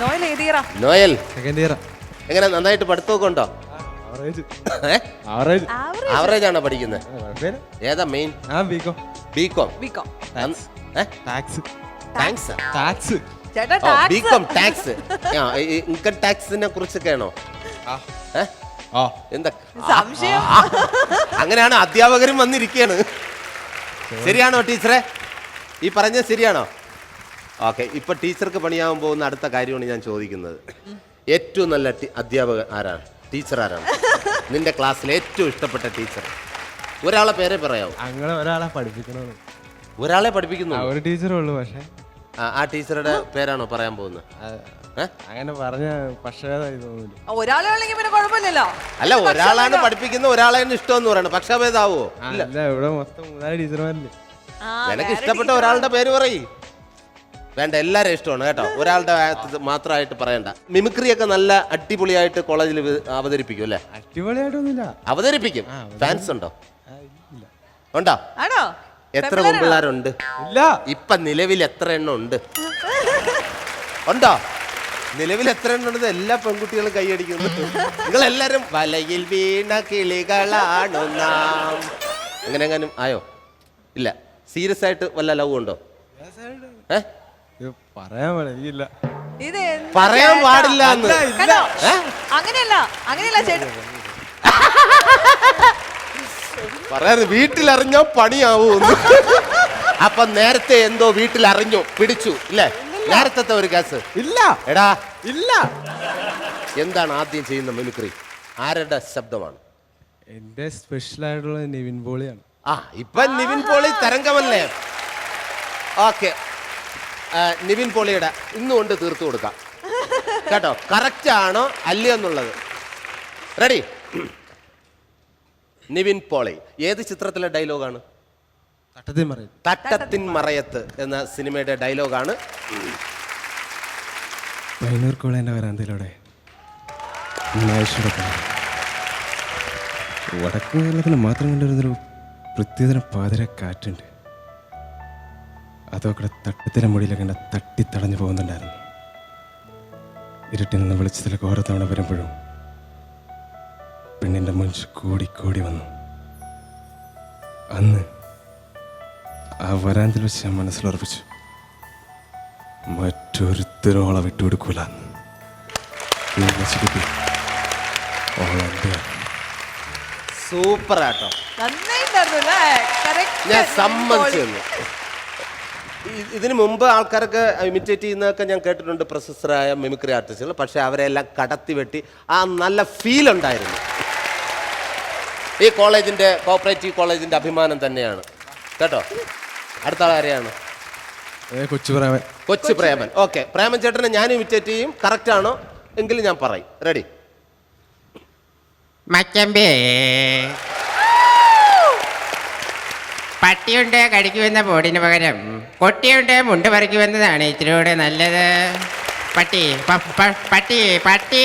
Noel Noel. Second year എങ്ങനെ നന്നായിട്ട് പഠിത്തമൊക്കെ ഉണ്ടോ? ആവറേജ് ആവറേജ് ആവറേജ് ആണോ പഠിക്കുന്നത് ഏതാ മെയിൻ ഞാൻ BCom B Com B Com tax ചേട്ടാ ഓ tax B Com tax income ടാക്സിനെ കുറിച്ചൊക്കെ ആണോ? ആ. എന്താ? സംശയം. അങ്ങനെയാണ് അധ്യാപകരും വന്നിരിക്കുകയാണ് ശരിയാണോ ടീച്ചറെ? ഈ പറഞ്ഞത് ശരിയാണോ? ഓക്കെ ഇപ്പൊ ടീച്ചർക്ക് പണിയാവാൻ പോകുന്ന അടുത്ത കാര്യമാണ് ഞാൻ ചോദിക്കുന്നത്. ഏറ്റവും നല്ല അധ്യാപകൻ ആരാണ്? ടീച്ചർ ആരാണ്? നിന്റെ ക്ലാസ്സിലെ ഏറ്റവും ഇഷ്ടപ്പെട്ട ടീച്ചർ. ഒരാളെ പേരെ പറയാവും? അങ്ങനെ ഒരാളെ പഠിപ്പിക്കണോ ഒരാളെ പഠിപ്പിക്കുന്നു. ആ ഒരു ടീച്ചറേ ഉള്ളൂ പക്ഷേ. ആ, ടീച്ചറുടെ പേരാണോ പറയാൻ പോകുന്നത്? അങ്ങനെ പറഞ്ഞ തോന്നില്ല. ഒരാളെ ഉള്ളെങ്കിൽ പിന്നെ കുഴപ്പമില്ലല്ലോ. അല്ല ഒരാളാണ് പഠിപ്പിക്കുന്ന ഒരാളെ ഇഷ്ടം എന്ന് പറയണം. ഇല്ല. ഇവിടെ മൊത്തം മൂന്നാൽ ടീച്ചർമാരില്ലേ? നിനക്ക് ഇഷ്ടപ്പെട്ട ഒരാളുടെ പേര് പറയ്. വേണ്ട എല്ലാവരും ഇഷ്ടമാണ് കേട്ടോ. ഒരാളുടെ മാത്രമായിട്ട് പറയണ്ട. മിമിക്രി ഒക്കെ നല്ല അടിപൊളിയായിട്ട് കോളേജിൽ അവതരിപ്പിക്കും അല്ലേ? അടിപൊളിയായിട്ടൊന്നുമില്ല. അവതരിപ്പിക്കും. ഫാൻസ് ഉണ്ടോ? ഉണ്ടോ? ആണോ? എത്ര പെൺപിള്ളേരുണ്ട് ഇല്ല. ഇപ്പൊ നിലവിൽ എത്ര എണ്ണം ഉണ്ട്? ഉണ്ടോ? നിലവിൽ എത്ര എണ്ണം ഉണ്ട്? എല്ലാ പെൺകുട്ടികളും കൈയടിക്കുന്നു നിങ്ങൾ എല്ലാരും വലയിൽ വീണ കിളികളാണു നാം. അങ്ങനെ എങ്ങാനും ആയോ? ഇല്ല. സീരിയസ് ആയിട്ട് വല്ല ലവ് ഉണ്ടോ? ഏ? ഇത് പറയാൻ പാടില്ല ഇത് എന്ത് പറയാൻ ചേട്ടാ? പാടില്ല എന്ന്. കണ്ടോ? ഏ? അങ്ങനെയല്ല അങ്ങനെയല്ല ചേട്ടൻ പറയാറ് വീട്ടിലറിഞ്ഞോ പണിയാവൂന്ന്. അപ്പൊ നേരത്തെ എന്തോ വീട്ടിൽ അറിഞ്ഞു പിടിച്ചു ഇല്ലേ? നേരത്തെ ഒരു കേസ്. ഇല്ല. എടാ. ഇല്ല. എന്താണ് ആദ്യം ചെയ്യുന്ന മിമിക്രി? ആരുടെ ശബ്ദമാണ്? എന്റെ സ്പെഷ്യൽ ആയിട്ടുള്ള നിവിൻ പോളിയാണ്. ആ ഇപ്പൊ നിവിൻ പോളി തരംഗമല്ലേ? ഓക്കെ. നിവിൻ പോളിയുടെ ഇന്നുകൊണ്ട് തീർത്തു കൊടുക്കാം. കേട്ടോ? കറക്റ്റ് ആണോ അല്ലയോ എന്നുള്ളത്. റെഡി നിവിൻ പോളി ഏത് ചിത്രത്തിലെ ഡയലോഗാണ് തട്ടത്തിൻ മറയത്ത്. എന്ന സിനിമയുടെ ഡയലോഗാണ് പൈനൂർ കോളേന്റെ വരാന്തയിലൂടെ മീനാക്ഷിയുടെ വടക്കൻ കേരളത്തിൽ മാത്രം കണ്ടിരുന്നൊരു പ്രത്യേകതരം പാതിര കാറ്റുണ്ട്. അതൊക്കെ തട്ടിത്തരം മുടിയിലൊക്കെ കണ്ട തട്ടി തടഞ്ഞു പോകുന്നുണ്ടായിരുന്നു. ഇരുട്ടിൽ നിന്ന് വെളിച്ചത്തിലേക്ക് ഓരോ തവണ വരുമ്പോഴും പെണ്ണിന്റെ മുൻഷ് കൂടി കൂടി വന്നു. അന്ന് ആ വരാന്തിൽ വെച്ച് ഞാൻ മനസ്സിലുറപ്പിച്ചു. മറ്റൊരുത്തരോളം ഓളെ വിട്ടുകൊടുക്കൂല സൂപ്പർ ആട്ടോ. ഞാൻ സമ്മതിച്ചു ഇതിനു മുമ്പ് ആൾക്കാരൊക്കെ ഇമിറ്റേറ്റ് ചെയ്യുന്നതൊക്കെ ഞാൻ കേട്ടിട്ടുണ്ട് പ്രശസ്തരായ മിമിക്രി ആർട്ടിസ്റ്റുകൾ പക്ഷെ അവരെല്ലാം കടത്തി വെട്ടി ആ നല്ല ഫീൽ ഉണ്ടായിരുന്നു. ഈ കോളേജിന്റെ കോപ്പറേറ്റീവ് കോളേജിന്റെ അഭിമാനം തന്നെയാണ്. കേട്ടോ? അടുത്ത ആരെയാണ്? കൊച്ചു പ്രേമൻ. കൊച്ചു പ്രേമൻ. ഓക്കെ. പ്രേമൻ ചേട്ടനെ ഞാൻ ഇമിറ്റേറ്റ് ചെയ്യും. കറക്റ്റ് ആണോ? എങ്കിലും ഞാൻ പറയും. റെഡി മച്ചമ്പേ. പട്ടിയുണ്ട് കടിക്കുമെന്ന ബോർഡിന് പകരം കൊട്ടിയുണ്ട് മുണ്ട് പറിക്കുമെന്നതാണ് ഇത്തിരി കൂടെ നല്ലത്. പട്ടി പട്ടി പട്ടി.